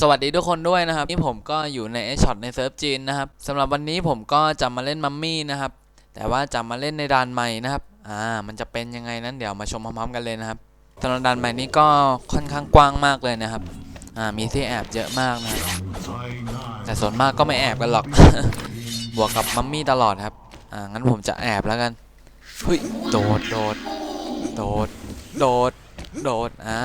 สวัสดีทุกคนด้วยนะครับนี่ผมก็อยู่ในไอช็อตในเซิร์ฟจีนนะครับสำหรับวันนี้ผมก็จะมาเล่นมัมมี่นะครับแต่ว่าจะมาเล่นในด่านใหม่นะครับอ่ามันจะเป็นยังไงนั้นเดี๋ยวมาชมพร้อมๆกันเลยนะครับสำหรับด่านใหม่นี้ก็ค่อนข้างกว้างมากเลยนะครับอ่ามีที่แอบเยอะมากนะแต่ส่วนมากก็ไม่แอบกันหรอก บวกกับมัมมี่ตลอดครับอ่างั้นผมจะแอบแล้วกันเฮ้ยโดดโดดโดดโดดโดดอ่า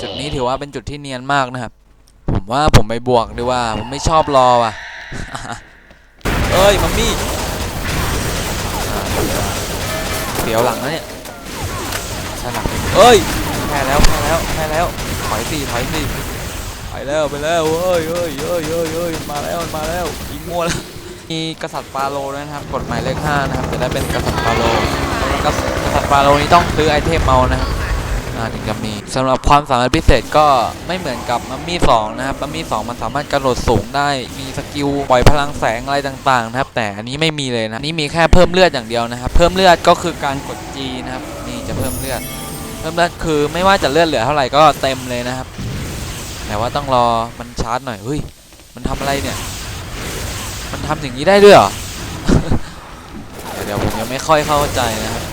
จุดนี้ถือว่าเป็นจุดที่เนียนมากนะครับ ผมว่าผมไปบวกดีกว่า ผมไม่ชอบรอว่ะ เอ้ย มัมมี่เสียวหลังนะเนี่ยช่หลังเอ้ยแพ้แล้วแพ้แล้วแพ้แล้ว ถอยสี่ถอยสี่ไปแล้วไปแล้วเอ้ยเอ้ยเอ้ยเอ้ยเอ้ยมาแล้วมาแล้วยิงมั่วแล้วมีกษัตริย์ฟาโรนะครับ กดหมายเลขห้านะครับ จะได้เป็นกษัตริย์ฟาโรกษัตริย์กษัตริย์ฟาโรนี้ต้องซื้อไอเทมเมานะครับ ถึงจะมีสำหรับความสามารถพิเศษก็ไม่เหมือนกับมัมมี่สองนะครับมัมมี่สองมันสามารถกระโดดสูงได้มีสกิลปล่อยพลังแสงอะไรต่างๆนะครับ แต่อันนี้ไม่มีเลยนะนนี้มีแค่เพิ่มเลือดอย่างเดียวนะครับ เพิ่มเลือดก็คือการกด G นะครับนี่จะเพิ่มเลือด เพิ่มเลือดคือไม่ว่าจะเลือดเหลือเท่าไหร่ก็เต็มเลยนะครับ แต่ว่าต้องรอมันชาร์จหน่อยเฮ้ยมันทำอะไรเนี่ย มันทำอย่างนี้ได้ด้วยเหรอเดี๋ยวผมยังไม่ค่อยเข้าใจนะครับ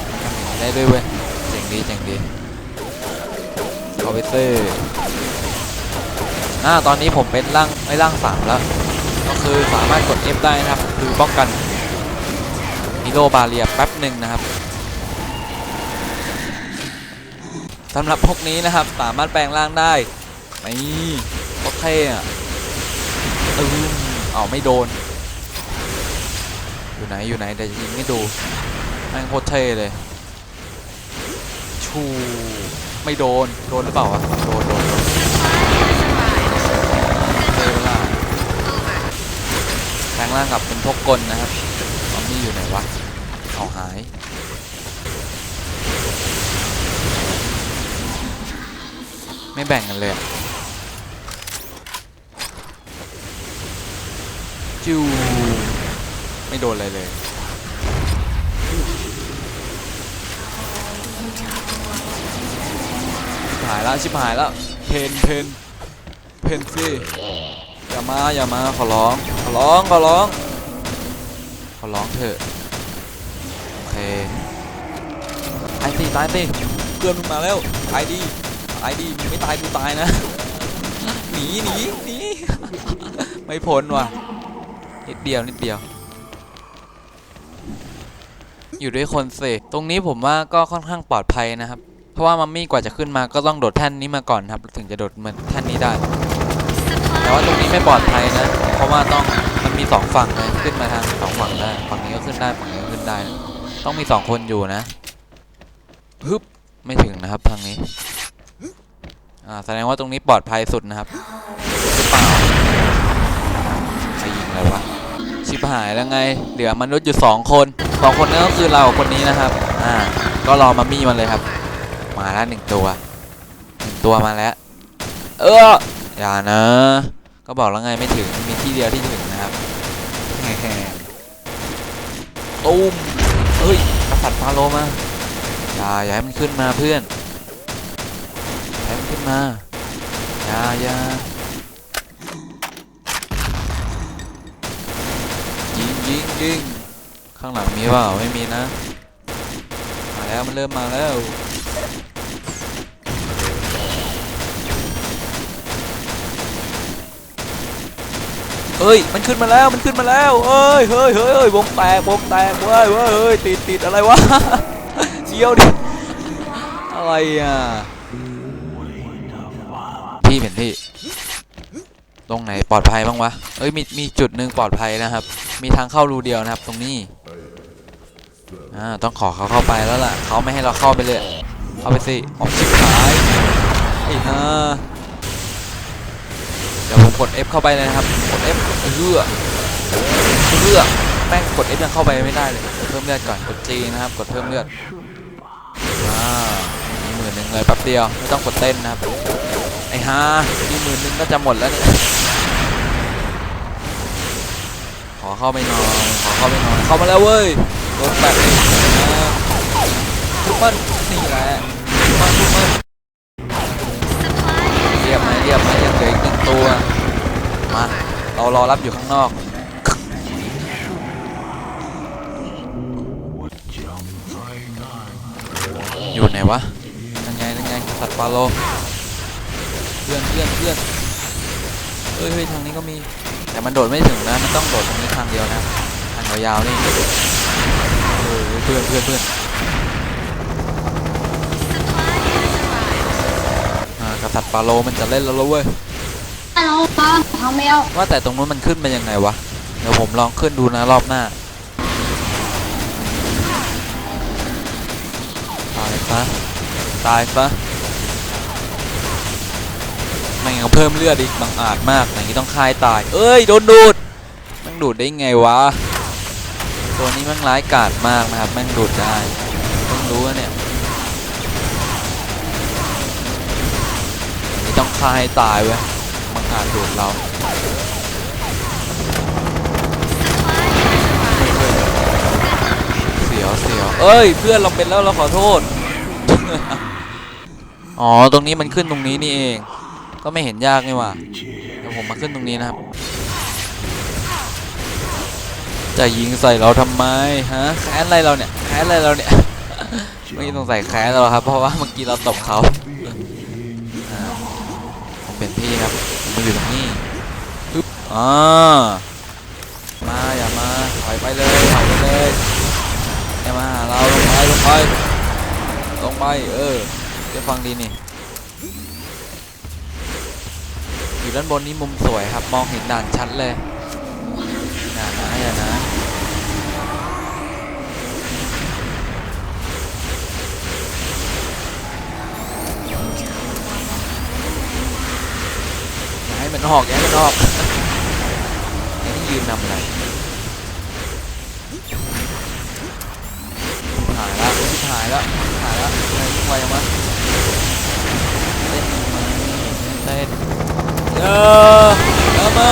ได้ด้วยเว้ยเจ๋งดีเจ๋งดี เอาไปซื้ออ่าตอนนี้ผมเป็นร่างไม่ร่างสามแล้ว ก็คือสามารถกด F ได้นะครับ คือป้องกันฮีโร่บาเรียแป๊บหนึ่งนะครับสำหรับพวกนี้นะครับสามารถแปลงร่างได้นี่โอเคอะอืมเอาไม่โดน อยู่ไหนอยู่ไหนเดี๋ยวจะยิงให้ดูแม่งโคตรเท่เลยชู ไม่โดน โดนหรือเปล่าวะ โดน โดนโดนเท่เวลาแปลงร่างกับเป็นพกกลนะครับตอนนี้อยู่ไหนวะเอาหายไม่แบ่งกันเลยจิวไม่โดนอะไรเลย หายแล้วชิบหายแล้วเพนเพนเพนสิอย่ามาอย่ามาขอร้องขอร้องขอร้องขอร้องเถอะโอเคตายสิตายสิเพื่อนมึงมาแล้วตายดีตายดีมึงไม่ตายกูตายนะหนีหนีหนีไม่พ้นว่ะนิดเดียวนิดเดียว อยู่ด้วยคนเสกตรงนี้ผมว่าก็ค่อนข้างปลอดภัยนะครับ เพราะว่ามัมมี่กว่าจะขึ้นมาก็ต้องโดดแท่นนี้มาก่อนครับ ถึงจะโดดเหมือนแท่นนี้ได้ แต่ว่าตรงนี้ไม่ปลอดภัยนะ เพราะว่าต้องมันมีสองฝั่งเลยขึ้นมาทางสองฝั่งได้ ฝั่งนี้ก็ขึ้นได้ ฝั่งนี้ก็ขึ้นได้นะต้องมีสองคนอยู่นะฮึบไม่ถึงนะครับทางนี้ อ่าแสดงว่าตรงนี้ปลอดภัยสุดนะครับหรือเปล่าใครยิงอะไรวะชิบหายแล้วไง เหลือมนุษย์อยู่สองคนสองคนนั้นก็คือเรากับคนนี้นะครับ อ่า ก็รอมัมมี่มันเลยครับ มาแล้วหนึ่งตัวหนึ่งตัวมาแล้ว เอออย่านะ ก็บอกแล้วไงไม่ถึงมีที่เดียวที่ถึงนะครับแฮ่ๆตุ้มเฮ้ยกระสัดฟาโลมาอย่าอย่าให้มันขึ้นมาเพื่อนอย่าให้มันขึ้นมาอย่าอย่ายิงยิงยิงข้างหลังมีเปล่าไม่มีนะ มาแล้วมันเริ่มมาแล้ว เอ้ย มันขึ้นมาแล้ว มันขึ้นมาแล้วเอ้ยเฮ้ยเฮ้ยเฮ้ยวงแตก วงแตกเว้ยเว้ยเฮ้ยติดติดอะไรวะเชียวดิ อะไรอะ พี่เป็นพี่ ตรงไหนปลอดภัยบ้างวะเอ้ย มี มีจุดหนึ่งปลอดภัยนะครับ มีทางเข้ารูเดียวนะครับ ตรงนี้ อ่า ต้องขอเขาเข้าไปแล้วล่ะ เขาไม่ให้เราเข้าไปเลย เข้าไปสิออกชิบหายไอ้ห่า เดี๋ยวผมกด F เข้าไปเลยนะครับ กด F เลือเลือแม่งกด F ยังเข้าไปไม่ได้เลยเพิ่มเลือดก่อน กด G นะครับ กดเพิ่มเลือดอ่ามีหมื่นหนึ่งเลยแป๊บเดียว ไม่ต้องกดเต้นนะครับ ไอ้ฮ่ามีหมื่นหนึ่งก็จะหมดแล้วเนี่ยขอเข้าไปนอยขอเข้าไปนอยเข้ามาแล้วเว้ยโดนแปดเลยนะทุกมันนี่แหละทุกมันทุกมัน เรียบไหมเรียบไหมยังเรารอรับอยู่ข้างนอก อยู่ไหนวะนั่นไงนั่นไงกษัตริย์ฟาโรห์เพื่อนเพื่อนเพื่อนเฮ้ยเฮ้ยทางนี้ก็มี แต่มันโดดไม่ถึงนะ มันต้องโดดตรงนี้ทางเดียวนะ ทางยาวๆนี่เออเพื่อนเพื่อนเพื่อนอ่ากษัตริย์ฟาโรห์มันจะเล่นแล้วแล้วเว้ย ลโหลป้าทางแมวว่าแต่ตรงนู้นมันขึ้นไปยังไงวะ เดี๋ยวผมลองขึ้นดูนะรอบหน้าตายซะตายซะไม่งั้นเพิ่มเลือดอีกบังอาจมากอย่างนี้ต้องคายตาย เอ้ยโดนดูดแม่งดูดได้ไงวะ ตัวนี้แม่งร้ายกาจมากนะครับแม่งดูดได้เพิ่งรู้ว่าเนี่ยนี้ต้องคายตายเว้ย บังอาจดูดเราเสียวเสียวเอ้ย เพื่อนเราเป็นแล้วเราขอโทษ อ๋อ ตรงนี้มันขึ้นตรงนี้นี่เอง ก็ไม่เห็นยากนี่หว่าเดี๋ยวผมมาขึ้นตรงนี้นะครับ จะยิงใส่เราทำไมฮะแค้นอะไรเราเนี่ยแค้นอะไรเราเนี่ยไม่ต้องใส่แค้นเราครับ เพราะว่าเมื่อกี้เราตบเขาอ่าผม เป็นพี่ครับมาอยู่ตรงนี้ปึ๊บอ่ามาอย่ามาถอยไปเลยถอยไปเลยอย่ามาหาเราลงไปลงไปลงไปเออจะฟังดีนี่อยู่ด้านบนนี้มุมสวยครับมองเห็นด่านชัดเลยอย่านะอย่านะ มันออกอย่าให้มันออกไอ้นี่ยืนนำอะไรหายแล้วชิบหายแล้วหายแล้วอะไรไวยังวะเต้นมาเต้นเยอะเยอะมา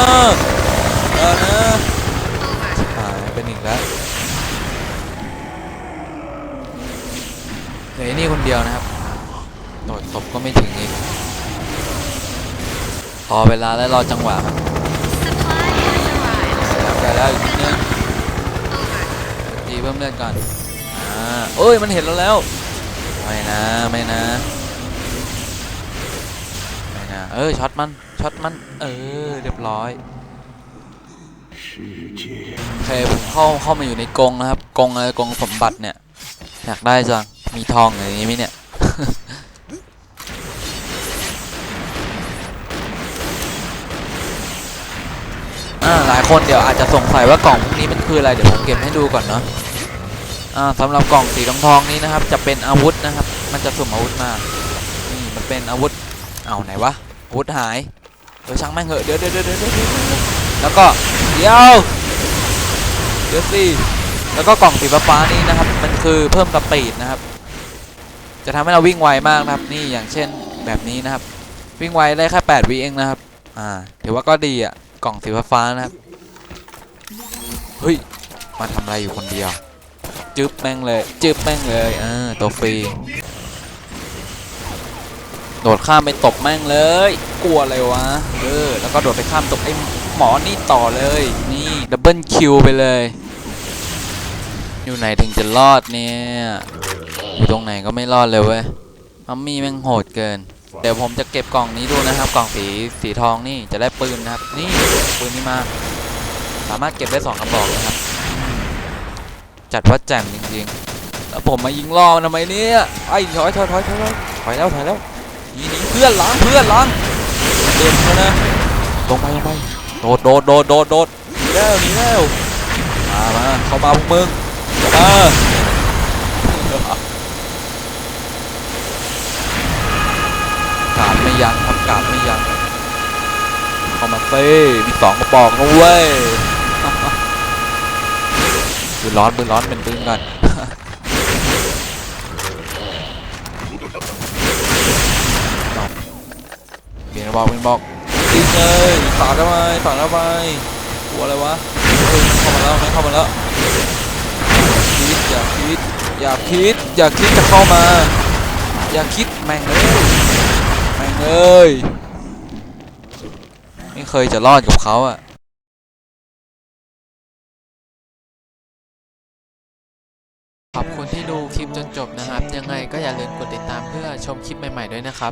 เยอนะชิบหายเป็นอีกแล้วเหลือไอ้นี่คนเดียวนะครับโดดตบก็ไม่ถึงอีก พอเวลาแล้วรอจังหวะครับแล้วไปแล้วอีกนิดนึงตีเพิ่มเลือดก่อนอ่าเอ้ยมันเห็นเราแล้วไม่นะไม่นะไม่นะเออช็อตมันช็อตมันเออเรียบร้อยโอเคผมเข้าเข้ามาอยู่ในกรงนะครับกรงอะไรกรงสมบัติเนี่ยอยากได้จังมีทองอย่างนี้ไหมเนี่ย อ่าหลายคนเดี๋ยวอาจจะสงสัยว่ากล่องพวกนี้มันคืออะไรเดี๋ยวผมเก็บให้ดูก่อนเนาะอ่าสำหรับกล่องสีทองทองนี้นะครับ จะเป็นอาวุธนะครับ มันจะสุ่มอาวุธมานี่มันเป็นอาวุธเอาไหนวะอาวุธหายเดี๋ยวช่างแม่งเหอะเดี๋ยวเดี๋ยวเดี๋ยวเดี๋ยวเดี๋ยวเดี๋ยวแล้วก็เดี๋ยวเดี๋ยวสิแล้วก็กล่องสีฟ้านี่นะครับ มันคือเพิ่มสปีดนะครับ จะทำให้เราวิ่งไวมากนะครับ นี่อย่างเช่นแบบนี้นะครับ วิ่งไวได้แค่8วิเองนะครับ อ่าถือว่าก็ดีอะ กล่องสีฟ้านะครับ เฮ้ย มาทำอะไรอยู่คนเดียว จึ๊บแม่งเลย จึ๊บแม่งเลยอ่าตัวฟรี โดดข้ามไปตบแม่งเลย กลัวอะไรวะ เออ แล้วก็โดดไปข้ามตบไอ้หมอนี่ต่อเลย นี่ดับเบิลคิวไปเลย อยู่ไหนถึงจะรอดเนี่ย อยู่ตรงไหนก็ไม่รอดเลยเว้ยมัมมี่แม่งโหดเกิน เดี๋ยวผมจะเก็บกล่องนี้ดูนะครับ กล่องสีสีทองนี่จะได้ปืนนะครับ นี่ปืนนี้มา สามารถเก็บได้สองกระบอกนะครับ จัดว่าแจ่มจริงๆ แล้วผมมายิงล่อมันทำไมเนี่ยไอ้ถอยถอยถอยถอยถอยถอยแล้วถอยแล้วนีหนีเพื่อนล้างเพื่อนล้างเดินมานะลงไปลงไปโดดโดดโดดโดดโดดหนีแล้วหนีแล้วมามาเข้ามาพวกมึงเข้ามากาดไม่ ยั้งครับกาดไม่ยั้งเข้ามาเซ่มีสองกระบอกนะเว้ยปืนร้อนปืนร้อนเป็นปืนกันเปลี่ยนกระบอกเป็นบอกจริงเลยฝากทำไมฝากทำไมกลัวอะไรวะเข้ามาแล้วไม่เข้ามาแล้วคิดอย่าคิดอย่าคิดอย่าคิดจะเข้ามา อย่าคิดแม่งเลยแม่ง เฮ้ย ไม่เคยจะรอดกับเขาอะขอบคุณที่ดูคลิปจนจบนะครับ ยังไงก็อย่าลืมกดติดตามเพื่อชมคลิปใหม่ ๆ ด้วยนะครับ